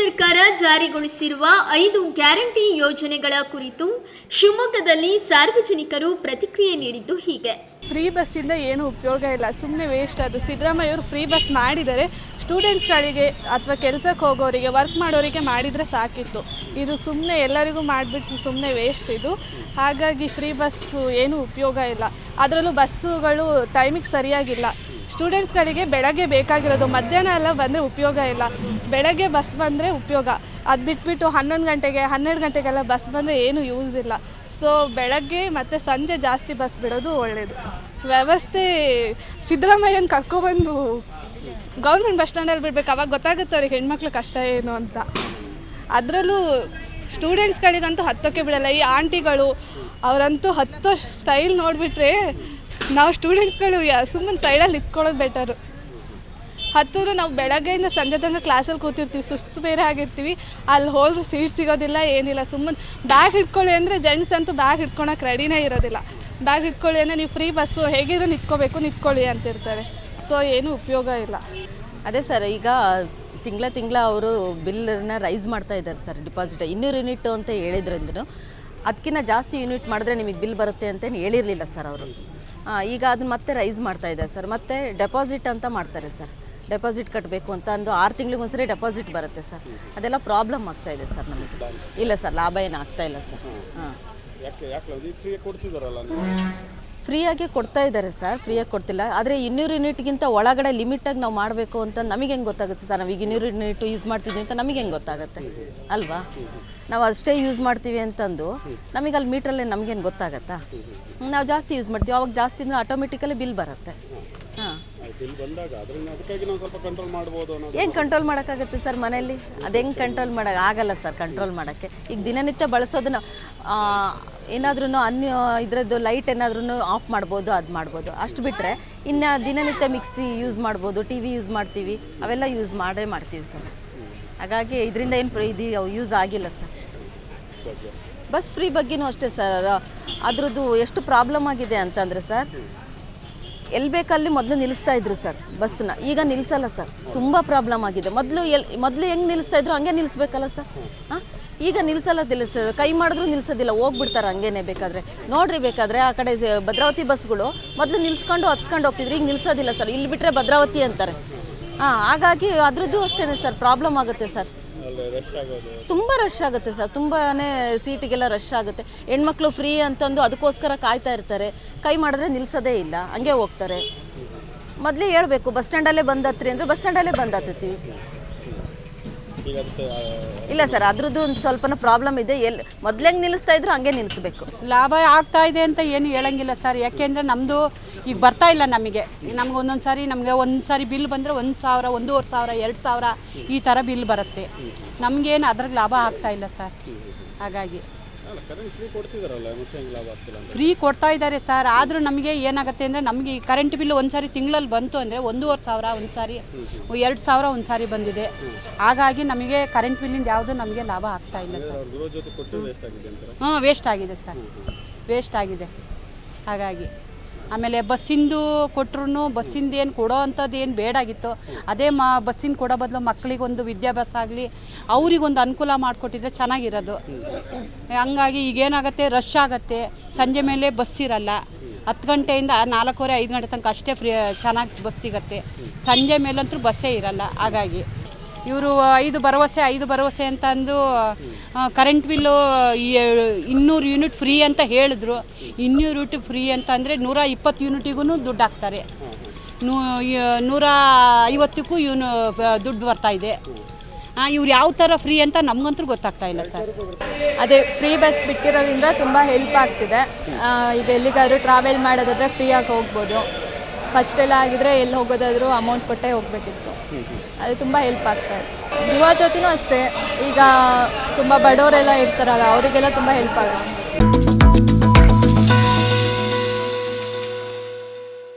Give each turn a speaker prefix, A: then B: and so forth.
A: ಸರ್ಕಾರ ಜಾರಿಗೊಳಿಸಿರುವ ಐದು ಗ್ಯಾರಂಟಿ ಯೋಜನೆಗಳ ಕುರಿತು ಶಿವಮೊಗ್ಗದಲ್ಲಿ ಸಾರ್ವಜನಿಕರು ಪ್ರತಿಕ್ರಿಯೆ ನೀಡಿದ್ದು ಹೀಗೆ.
B: ಫ್ರೀ ಬಸ್ಸಿಂದ ಏನೂ ಉಪಯೋಗ ಇಲ್ಲ. ಸುಮ್ಮನೆ ವೇಸ್ಟ್ ಅದು. ಸಿದ್ದರಾಮಯ್ಯವರು ಫ್ರೀ ಬಸ್ ಮಾಡಿದರೆ ಸ್ಟೂಡೆಂಟ್ಸ್ಗಳಿಗೆ ಅಥವಾ ಕೆಲಸಕ್ಕೆ ಹೋಗೋರಿಗೆ ವರ್ಕ್ ಮಾಡೋರಿಗೆ ಮಾಡಿದರೆ ಸಾಕಿತ್ತು. ಇದು ಸುಮ್ಮನೆ ಎಲ್ಲರಿಗೂ ಮಾಡಿಬಿಟ್ಟು ಸುಮ್ಮನೆ ವೇಸ್ಟ್ ಇದು. ಹಾಗಾಗಿ ಫ್ರೀ ಬಸ್ಸು ಏನೂ ಉಪಯೋಗ ಇಲ್ಲ. ಅದರಲ್ಲೂ ಬಸ್ಸುಗಳು ಟೈಮಿಗೆ ಸರಿಯಾಗಿಲ್ಲ. ಸ್ಟೂಡೆಂಟ್ಸ್ಗಳಿಗೆ ಬೆಳಗ್ಗೆ ಬೇಕಾಗಿರೋದು. ಮಧ್ಯಾಹ್ನ ಎಲ್ಲ ಬಂದರೆ ಉಪಯೋಗ ಇಲ್ಲ. ಬೆಳಗ್ಗೆ ಬಸ್ ಬಂದರೆ ಉಪಯೋಗ. ಅದು ಬಿಟ್ಬಿಟ್ಟು ಹನ್ನೊಂದು ಗಂಟೆಗೆ, ಹನ್ನೆರಡು ಗಂಟೆಗೆಲ್ಲ ಬಸ್ ಬಂದರೆ ಏನು ಯೂಸ್ ಇಲ್ಲ. ಸೊ ಬೆಳಗ್ಗೆ ಮತ್ತು ಸಂಜೆ ಜಾಸ್ತಿ ಬಸ್ ಬಿಡೋದು ಒಳ್ಳೆಯದು ವ್ಯವಸ್ಥೆ ಸಿದ್ದರಾಮಯ್ಯನ ಕರ್ಕೊಬಂದು ಗೌರ್ಮೆಂಟ್ ಬಸ್ ಸ್ಟ್ಯಾಂಡಲ್ಲಿ ಬಿಡ್ಬೇಕು. ಅವಾಗ ಗೊತ್ತಾಗುತ್ತೆ ಅವ್ರಿಗೆ ಹೆಣ್ಮಕ್ಳು ಕಷ್ಟ ಏನು ಅಂತ. ಅದರಲ್ಲೂ ಸ್ಟೂಡೆಂಟ್ಸ್ಗಳಿಗಂತೂ ಹತ್ತೋಕ್ಕೆ ಬಿಡಲ್ಲ. ಈ ಆಂಟಿಗಳು, ಅವರಂತೂ ಹತ್ತೋ ಸ್ಟೈಲ್ ನೋಡಿಬಿಟ್ರೆ ನಾವು ಸ್ಟೂಡೆಂಟ್ಸ್ಗಳು ಸುಮ್ಮನೆ ಸೈಡಲ್ಲಿ ನಿಂತ್ಕೊಳ್ಳೋದು ಬೆಟರು ಹತ್ತೂರು ನಾವು ಬೆಳಗ್ಗೆಯಿಂದ ಸಂಜೆ ತನಕ ಕ್ಲಾಸಲ್ಲಿ ಕೂತಿರ್ತೀವಿ, ಸುಸ್ತು ಬೇರೆ ಆಗಿರ್ತೀವಿ. ಅಲ್ಲಿ ಹೋದ್ರೂ ಸೀಟ್ ಸಿಗೋದಿಲ್ಲ, ಏನಿಲ್ಲ, ಸುಮ್ಮನೆ ಬ್ಯಾಗ್ ಹಿಡ್ಕೊಳ್ಳಿ ಅಂದರೆ ಜೆಂಟ್ಸ್ ಅಂತೂ ಬ್ಯಾಗ್ ಹಿಡ್ಕೊಳಕ್ಕೆ ರೆಡಿನೇ ಇರೋದಿಲ್ಲ. ಬ್ಯಾಗ್ ಹಿಡ್ಕೊಳ್ಳಿ ಅಂದರೆ ನೀವು ಫ್ರೀ ಬಸ್ಸು ಹೇಗಿದ್ರು ನಿಂತ್ಕೋಬೇಕು, ನಿಂತ್ಕೊಳ್ಳಿ ಅಂತಿರ್ತಾರೆ. ಸೊ ಏನೂ ಉಪಯೋಗ ಇಲ್ಲ.
C: ಅದೇ ಸರ್ ಈಗ ತಿಂಗಳ ತಿಂಗಳ ಅವರು ಬಿಲ್ಲನ್ನ ರೈಸ್ ಮಾಡ್ತಾ ಇದ್ದಾರೆ ಸರ್ ಡಿಪಾಸಿಟ್ ಇನ್ನೂರು ಯೂನಿಟ್ ಅಂತ ಹೇಳಿದ್ರಿಂದ ಅದಕ್ಕಿಂತ ಜಾಸ್ತಿ ಯೂನಿಟ್ ಮಾಡಿದ್ರೆ ನಿಮಗೆ ಬಿಲ್ ಬರುತ್ತೆ ಅಂತೇನು ಹೇಳಿರಲಿಲ್ಲ ಸರ್ ಅವರು. ಈಗ ಅದನ್ನ ಮತ್ತೆ ರೈಸ್ ಮಾಡ್ತಾ ಇದೆ ಸರ್ ಮತ್ತೆ ಡೆಪಾಸಿಟ್ ಅಂತ ಮಾಡ್ತಾರೆ ಸರ್ ಡೆಪಾಸಿಟ್ ಕಟ್ಟಬೇಕು ಅಂತ ಅಂದು ಆರು ತಿಂಗಳಿಗೆ ಒಂದ್ಸರಿ ಡೆಪಾಸಿಟ್ ಬರುತ್ತೆ ಸರ್ ಅದೆಲ್ಲ ಪ್ರಾಬ್ಲಮ್ ಆಗ್ತಾ ಇದೆ ಸರ್ ನಮಗೆ. ಇಲ್ಲ ಸರ್ ಲಾಭ ಏನು ಆಗ್ತಾ ಇಲ್ಲ ಸರ್ ಹಾಂ. ಫ್ರೀಯಾಗಿ ಕೊಡ್ತಾ ಇದ್ದಾರೆ ಸರ್, ಫ್ರೀಯಾಗಿ ಕೊಡ್ತಿಲ್ಲ. ಆದರೆ ಇನ್ನೂರು ಯೂನಿಟ್ಗಿಂತ ಒಳಗಡೆ ಲಿಮಿಟಾಗಿ ನಾವು ಮಾಡಬೇಕು ಅಂತ ನಮಗೆ ಹೆಂಗೆ ಗೊತ್ತಾಗುತ್ತೆ ಸರ್? ನಾವು ಈಗ ಇನ್ನೂರು ಯೂನಿಟ್ ಯೂಸ್ ಮಾಡ್ತಿದ್ವಿ ಅಂತ ನಮಗೆ ಹೆಂಗೆ ಗೊತ್ತಾಗುತ್ತೆ? ಅಲ್ವಾ? ನಾವು ಅಷ್ಟೇ ಯೂಸ್ ಮಾಡ್ತೀವಿ ಅಂತಂದು ನಮಗೆ ಅಲ್ಲಿ ಮೀಟ್ರಲ್ಲೇ ನಮಗೇನು ಗೊತ್ತಾಗತ್ತಾ? ನಾವು ಜಾಸ್ತಿ ಯೂಸ್ ಮಾಡ್ತೀವಿ. ಅವಾಗ ಜಾಸ್ತಿ ಅಂದರೆ ಆಟೋಮೆಟಿಕಲಿ ಬಿಲ್ ಬರುತ್ತೆ. ಹಾಂ. ಹೆಂಗೆ ಕಂಟ್ರೋಲ್ ಮಾಡೋಕ್ಕಾಗುತ್ತೆ ಸರ್ ಮನೆಯಲ್ಲಿ? ಅದು ಹೆಂಗೆ ಕಂಟ್ರೋಲ್ ಮಾಡೋಕೆ ಆಗಲ್ಲ ಸರ್ ಕಂಟ್ರೋಲ್ ಮಾಡೋಕ್ಕೆ. ಈಗ ದಿನನಿತ್ಯ ಬಳಸೋದನ್ನ ಏನಾದ್ರೂ ಅನ್ಯ, ಇದರದ್ದು ಲೈಟ್ ಏನಾದ್ರೂ ಆಫ್ ಮಾಡ್ಬೋದು, ಅದು ಮಾಡ್ಬೋದು. ಅಷ್ಟು ಬಿಟ್ಟರೆ ಇನ್ನು ದಿನನಿತ್ಯ ಮಿಕ್ಸಿ ಯೂಸ್ ಮಾಡ್ಬೋದು ಟಿ ವಿ ಯೂಸ್ ಮಾಡ್ತೀವಿ, ಅವೆಲ್ಲ ಯೂಸ್ ಮಾಡೇ ಮಾಡ್ತೀವಿ ಸರ್. ಹಾಗಾಗಿ ಇದರಿಂದ ಏನು ಇದು ಯೂಸ್ ಆಗಿಲ್ಲ ಸರ್. ಬಸ್ ಫ್ರೀ ಬಗ್ಗೆನೂ ಅಷ್ಟೇ ಸರ್. ಅದರದ್ದು ಎಷ್ಟು ಪ್ರಾಬ್ಲಮ್ ಆಗಿದೆ ಅಂತಂದರೆ ಸರ್ ಎಲ್ಲಿ ಬೇಕಲ್ಲಿ ಮೊದಲು ನಿಲ್ಲಿಸ್ತಾ ಇದ್ರು ಸರ್, ಬಸ್ನ. ಈಗ ನಿಲ್ಲಿಸಲ್ಲ ಸರ್. ತುಂಬ ಪ್ರಾಬ್ಲಮ್ ಆಗಿದೆ. ಮೊದಲು ಎಲ್, ಮೊದಲು ಹೆಂಗೆ ನಿಲ್ಲಿಸ್ತಾ ಇದ್ರು ಹಂಗೆ ನಿಲ್ಲಿಸ್ಬೇಕಲ್ಲ ಸರ್. ಹಾಂ? ಈಗ ನಿಲ್ಸಲ್ಲ ನಿಲ್ಲಿಸ ಕೈ ಮಾಡಿದ್ರು ನಿಲ್ಸೋದಿಲ್ಲ, ಹೋಗ್ಬಿಡ್ತಾರೆ ಹಂಗೇನೆ ಬೇಕಾದರೆ. ನೋಡ್ರಿ ಬೇಕಾದರೆ ಆ ಕಡೆ ಭದ್ರಾವತಿ ಬಸ್ಗಳು ಮೊದಲು ನಿಲ್ಸ್ಕೊಂಡು ಹತ್ಸ್ಕೊಂಡು ಹೋಗ್ತಿದ್ರು, ಈಗ ನಿಲ್ಸೋದಿಲ್ಲ ಸರ್. ಇಲ್ಲಿ ಬಿಟ್ಟರೆ ಭದ್ರಾವತಿ ಅಂತಾರೆ. ಹಾಂ, ಹಾಗಾಗಿ ಅದ್ರದ್ದು ಅಷ್ಟೇ ಸರ್, ಪ್ರಾಬ್ಲಮ್ ಆಗುತ್ತೆ ಸರ್. ತುಂಬ ರಶ್ ಆಗುತ್ತೆ ಸರ್ ತುಂಬಾ ಸೀಟಿಗೆಲ್ಲ ರಶ್ ಆಗುತ್ತೆ. ಹೆಣ್ಮಕ್ಳು ಫ್ರೀ ಅಂತಂದು ಅದಕ್ಕೋಸ್ಕರ ಕಾಯ್ತಾ ಇರ್ತಾರೆ. ಕೈ ಮಾಡಿದ್ರೆ ನಿಲ್ಸೋದೇ ಇಲ್ಲ, ಹಂಗೆ ಹೋಗ್ತಾರೆ. ಮೊದಲೇ ಹೇಳಬೇಕು, ಬಸ್ ಸ್ಟ್ಯಾಂಡಲ್ಲೇ ಅಲ್ಲೇ ಹತ್ರಿ ಅಂದರೆ ಬಸ್ ಸ್ಟ್ಯಾಂಡಲ್ಲೇ
D: ಅಲ್ಲೇ
C: ಇಲ್ಲ ಸರ್ ಅದ್ರದ್ದು ಒಂದು ಸ್ವಲ್ಪ ಪ್ರಾಬ್ಲಮ್ ಇದೆ. ಎಲ್ಲಿ ಮೊದ್ಲು ಹೆಂಗೆ ನಿಲ್ಲಿಸ್ತಾ ಇದ್ರು ಹಂಗೆ ನಿಲ್ಲಿಸ್ಬೇಕು
E: ಲಾಭ ಆಗ್ತಾ ಇದೆ ಅಂತ ಏನು ಹೇಳಂಗಿಲ್ಲ ಸರ್. ಯಾಕೆಂದರೆ ನಮ್ಮದು ಈಗ ಬರ್ತಾ ಇಲ್ಲ ನಮಗೆ. ನಮ್ಗೆ ಒಂದೊಂದು ಸಾರಿ ನಮಗೆ ಒಂದು ಸಾರಿ ಬಿಲ್ ಬಂದರೆ ಒಂದು ಸಾವಿರ ಒಂದೂವರೆ ಸಾವಿರ ಎರಡು ಸಾವಿರ ಈ ಥರ ಬಿಲ್ ಬರುತ್ತೆ. ನಮಗೇನು ಅದ್ರಾಗ ಲಾಭ ಆಗ್ತಾ ಇಲ್ಲ ಸರ್. ಹಾಗಾಗಿ.
D: ಫ್ರೀ
E: ಕೊಡ್ತಾ ಇದ್ದಾರೆ ಸರ್ ಆದರೂ ನಮಗೆ ಏನಾಗುತ್ತೆ ಅಂದರೆ ನಮಗೆ ಈ ಕರೆಂಟ್ ಬಿಲ್ ಒಂದು ಸಾರಿ ತಿಂಗಳಲ್ಲಿ ಬಂತು ಅಂದರೆ ಒಂದೂವರೆ ಸಾವಿರ ಒಂದು ಸಾರಿ ಎರಡು ಸಾವಿರ ಒಂದು ಸಾರಿ ಬಂದಿದೆ ಹಾಗಾಗಿ ನಮಗೆ ಕರೆಂಟ್ ಬಿಲ್ಲಿಂದ ಯಾವುದು ನಮಗೆ ಲಾಭ ಆಗ್ತಾ ಇಲ್ಲ ಸರ್
D: ಹಾಂ
E: ಹ್ಞೂ ವೇಸ್ಟ್ ಆಗಿದೆ ಸರ್ ವೇಸ್ಟ್ ಆಗಿದೆ. ಹಾಗಾಗಿ. ಆಮೇಲೆ ಬಸ್ಸಿಂದು ಕೊಟ್ರು ಬಸ್ಸಿಂದ ಏನು ಕೊಡೋ ಅಂಥದ್ದು ಏನು ಬೇಡಾಗಿತ್ತು. ಅದೇ ಮಾ ಬಸ್ಸಿಂದ ಕೊಡೋ ಬದಲು ಮಕ್ಕಳಿಗೊಂದು ವಿದ್ಯಾಭ್ಯಾಸ ಆಗಲಿ, ಅವರಿಗೊಂದು ಅನುಕೂಲ ಮಾಡಿಕೊಟ್ಟಿದ್ರೆ ಚೆನ್ನಾಗಿರೋದು. ಹಂಗಾಗಿ ಈಗೇನಾಗುತ್ತೆ ರಶ್ ಆಗುತ್ತೆ. ಸಂಜೆ ಮೇಲೆ ಬಸ್ ಇರಲ್ಲ. ಹತ್ತು ಗಂಟೆಯಿಂದ ನಾಲ್ಕೂವರೆ, ಐದು ಗಂಟೆ ತನಕ ಅಷ್ಟೇ ಫ್ರೀ, ಚೆನ್ನಾಗಿ ಬಸ್ ಸಿಗುತ್ತೆ. ಸಂಜೆ ಮೇಲಂತೂ ಬಸ್ಸೇ ಇರಲ್ಲ. ಹಾಗಾಗಿ ಇವರು ಐದು ಭರವಸೆ ಐದು ಭರವಸೆ ಅಂತ ಅಂದು ಕರೆಂಟ್ ಬಿಲ್ಲು ಇನ್ನೂರು ಯೂನಿಟ್ ಫ್ರೀ ಅಂತ ಹೇಳಿದ್ರು. ಇನ್ನೂರು ಯೂನಿಟ್ ಫ್ರೀ ಅಂತ ಅಂದರೆ ನೂರ ಇಪ್ಪತ್ತು ಯೂನಿಟಿಗೂ ದುಡ್ಡು ಹಾಕ್ತಾರೆ. ನೂ ನೂರ ಐವತ್ತಕ್ಕೂ ಇವನು ದುಡ್ಡು ಬರ್ತಾ ಇದೆ. ಇವ್ರು ಯಾವ ಥರ ಫ್ರೀ ಅಂತ ನಮಗಂತೂ ಗೊತ್ತಾಗ್ತಾ ಇಲ್ಲ ಸರ್.
F: ಅದೇ ಫ್ರೀ ಬಸ್ ಬಿಟ್ಟಿರೋದ್ರಿಂದ ತುಂಬ ಹೆಲ್ಪ್ ಆಗ್ತಿದೆ. ಈಗ ಎಲ್ಲಿಗಾದರೂ ಟ್ರಾವೆಲ್ ಮಾಡೋದಾದ್ರೆ ಫ್ರೀಯಾಗಿ ಹೋಗ್ಬೋದು. ಫಸ್ಟ್ ಎಲ್ಲ ಆಗಿದ್ರೆ ಎಲ್ಲಿ ಹೋಗೋದಾದರೂ ಅಮೌಂಟ್ ಕೊಟ್ಟೇ ಹೋಗಬೇಕಿತ್ತು. ಅದು ತುಂಬ ಹೆಲ್ಪ್ ಆಗ್ತಾ ಇದೆ ಗೃಹ ಜೊತೆನೂ ಅಷ್ಟೇ. ಈಗ ತುಂಬ ಬಡವರೆಲ್ಲ ಇರ್ತಾರಲ್ಲ, ಅವರಿಗೆಲ್ಲ ತುಂಬ ಹೆಲ್ಪ್ ಆಗುತ್ತೆ.